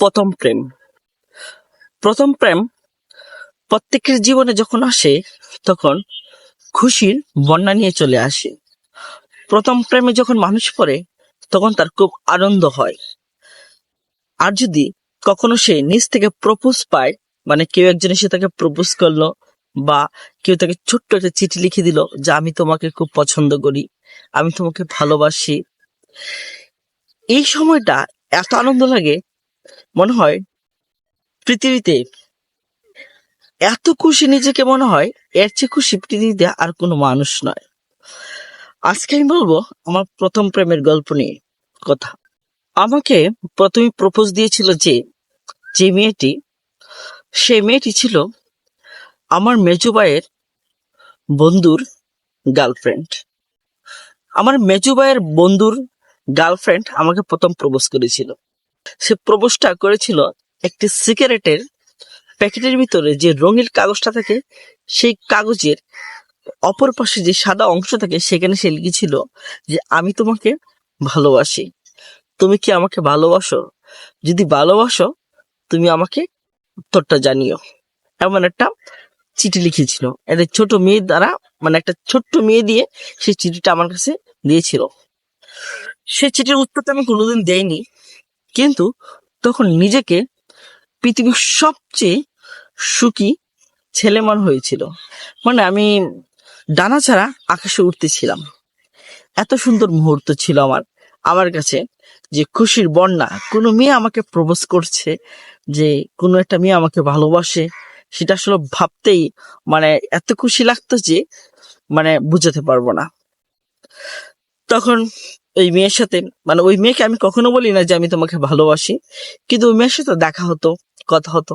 প্রথম প্রেম। প্রথম প্রেম প্রত্যেকের জীবনে যখন আসে, তখন খুশির বন্যা নিয়ে চলে আসে। প্রথম প্রেমে যখন মানুষ পড়ে, তখন তার খুব আনন্দ হয়। আর যদি কখনো সে নিজ থেকে প্রপোজ পায় মানে কেউ একজন এসে তাকে প্রপোজ করল বা কেউ তাকে ছোট্ট একটা চিঠি লিখে দিল যে, আমি তোমাকে খুব পছন্দ করি, আমি তোমাকে ভালোবাসি। এই সময়টা এত আনন্দ লাগে মনে হয় পৃথিবীতে এত খুশি নিজেকে মনে হয়, এর চেয়ে খুশি পৃথিবীতে আর কোনো মানুষ নয়। আজকে আমি বলব আমার প্রথম প্রেমের গল্প নিয়ে কথা। আমাকে প্রথমে প্রপোজ দিয়েছিল যে যে মেয়েটি, সে মেয়েটি ছিল আমার মেজুবাইয়ের বন্ধুর গার্লফ্রেন্ড আমার মেজুবাইয়ের বন্ধুর গার্লফ্রেন্ড আমাকে প্রথম প্রপোজ করেছিল। সে প্রবেশটা করেছিল একটি সিগারেটের প্যাকেটের ভিতরে যে রঙিন কাগজটা থাকে, সেই কাগজের অপর পাশে যে সাদা অংশ থাকে, সেখানে সে লিখেছিল যে, আমি তোমাকে ভালোবাসি। তুমি কি আমাকে ভালোবাসো? যদি ভালোবাসো, তুমি আমাকে উত্তরটা জানিও। এমন একটা চিঠি লিখেছিল। একটা ছোট মেয়ে দ্বারা মানে একটা ছোট্ট মেয়ে দিয়ে সেই চিঠিটা আমার কাছে দিয়েছিল। সে চিঠির উত্তরটা আমি কোনোদিন দেইনি। কিন্তু তখন নিজেকে পৃথিবীর সবচেয়ে সুখী ছেলে মনে হয়েছিল। মানে আমি ডানা ছাড়া আকাশে উঠতেছিলাম এত সুন্দর মুহূর্ত ছিল আমার আমার কাছে যে খুশির বন্যা। কোনো মেয়ে আমাকে প্রপোজ করছে যে কোনো একটা মেয়ে আমাকে ভালোবাসে, সেটা আসলে ভাবতেই মানে এত খুশি লাগতো যে মানে বুঝাতে পারব না। তখন ওই মেয়ের সাথে মানে ওই মেয়েকে আমি কখনো বলি না যে আমি তোমাকে ভালোবাসি, কিন্তু ওই মেয়ের সাথে দেখা হতো, কথা হতো।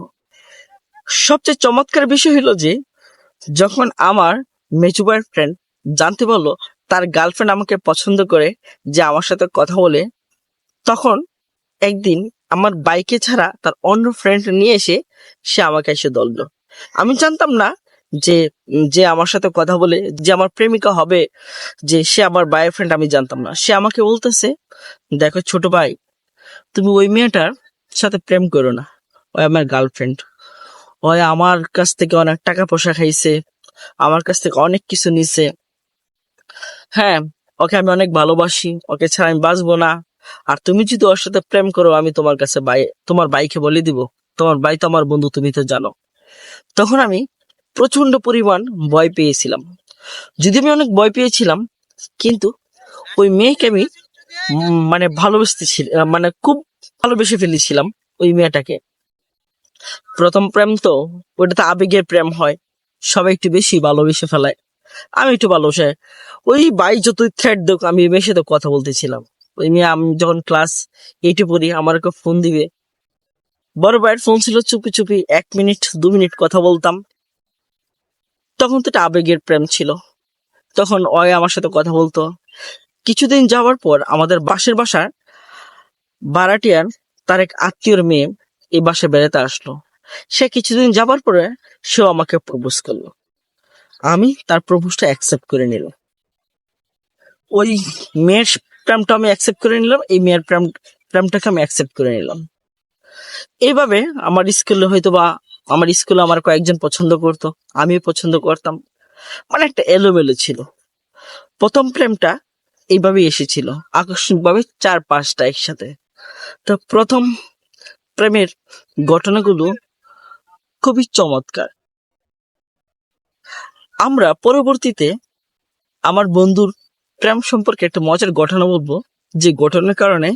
সবচেয়ে চমৎকার বিষয় হলো যে, যখন আমার মেজুবার ফ্রেন্ড জানতে পারল তার গার্লফ্রেন্ড আমাকে পছন্দ করে যে আমার সাথে কথা বলে, তখন একদিন আমার বাইকে ছাড়া তার অন্য ফ্রেন্ড নিয়ে এসে সে আমাকে এসে দললো আমি জানতাম না যে যে আমার সাথে কথা বলে, যে আমার প্রেমিকা হবে, যে সে আমার বয়ফ্রেন্ড আমি জানতাম না। সে আমাকে বলতেছে, দেখো ছোট ভাই, তুমি ওই মেয়েটার সাথে প্রেম করো না। ওই আমার গার্লফ্রেন্ড ওই আমার কাছ থেকে অনেক টাকা পয়সা খাইছে, আমার কাছ থেকে অনেক কিছু নিছে। হ্যাঁ ওকে আমি অনেক ভালোবাসি, ওকে ছাড়া আমি বাঁচবো না। আর তুমি যদি ওর সাথে প্রেম করো, আমি তোমার কাছে বাই, তোমার বাইকে বলে দিব। তোমার বাই তো আমার বন্ধু, তুমি তো জানো। তখন আমি প্রচণ্ড পরিমাণ ভয় পেয়েছিলাম। যদি আমি অনেক ভয় পেয়েছিলাম, কিন্তু ওই মেয়েকে আমি মানে ভালোবাসতেছিলাম মানে খুব ভালোবেসে ফেলেছিলাম ওই মেয়েটাকে। প্রথম প্রেম তো ওটা তো আবেগের প্রেম হয়। সবাই একটু বেশি ভালোবেসে ফেলায় আমি একটু ভালোবাসে ওই বাই যতই থ্রেড দেখ আমি মেয়ের সাথে কথা বলতেছিলাম। ওই মেয়ে আমি যখন ক্লাস এইটে পড়ি আমার ফোন দিবে। বড় ভাইয়ের ফোন ছিল চুপি চুপি, এক মিনিট দু মিনিট কথা বলতাম। তখন তো এটা আবেগের প্রেম ছিল। তখন ওই আমার সাথে কথা বলতো। কিছুদিন যাওয়ার পর আমাদের বাসের বাসার বারাটিয়ার তার এক আত্মীয়র মেয়ে এই বাসে বেড়াতে আসলো। সে কিছুদিন যাবার পরে সেও আমাকে প্রপোজ করল। আমি তার প্রপোজটা অ্যাকসেপ্ট করে নিলাম। ওই মেয়ের প্রেমটা আমি অ্যাকসেপ্ট করে নিলাম, এই মেয়ের প্রেম, প্রেমটাকে আমি অ্যাকসেপ্ট করে নিলাম। এইভাবে আমার স্কুলে হয়তো বা আমার স্কুলে আমার কয়েকজন পছন্দ করতো, আমিও পছন্দ করতাম। মানে একটা এলোমেলো ছিল। প্রথম প্রেমটা এইভাবেই এসেছিল, আকস্মিকভাবে চার পাঁচটা একসাথে। তো প্রথম প্রেমের ঘটনাগুলো খুবই চমৎকার। আমরা পরবর্তীতে আমার বন্ধুর প্রেম সম্পর্কে একটা মজার ঘটনা বলব, যে ঘটনার কারণে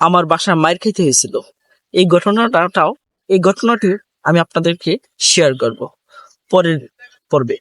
আমার বাসায় মায়ের খেতে হয়েছিল। এই ঘটনাটাও, এই ঘটনাটি আমি আপনাদেরকে শেয়ার করব পরের পর্বে।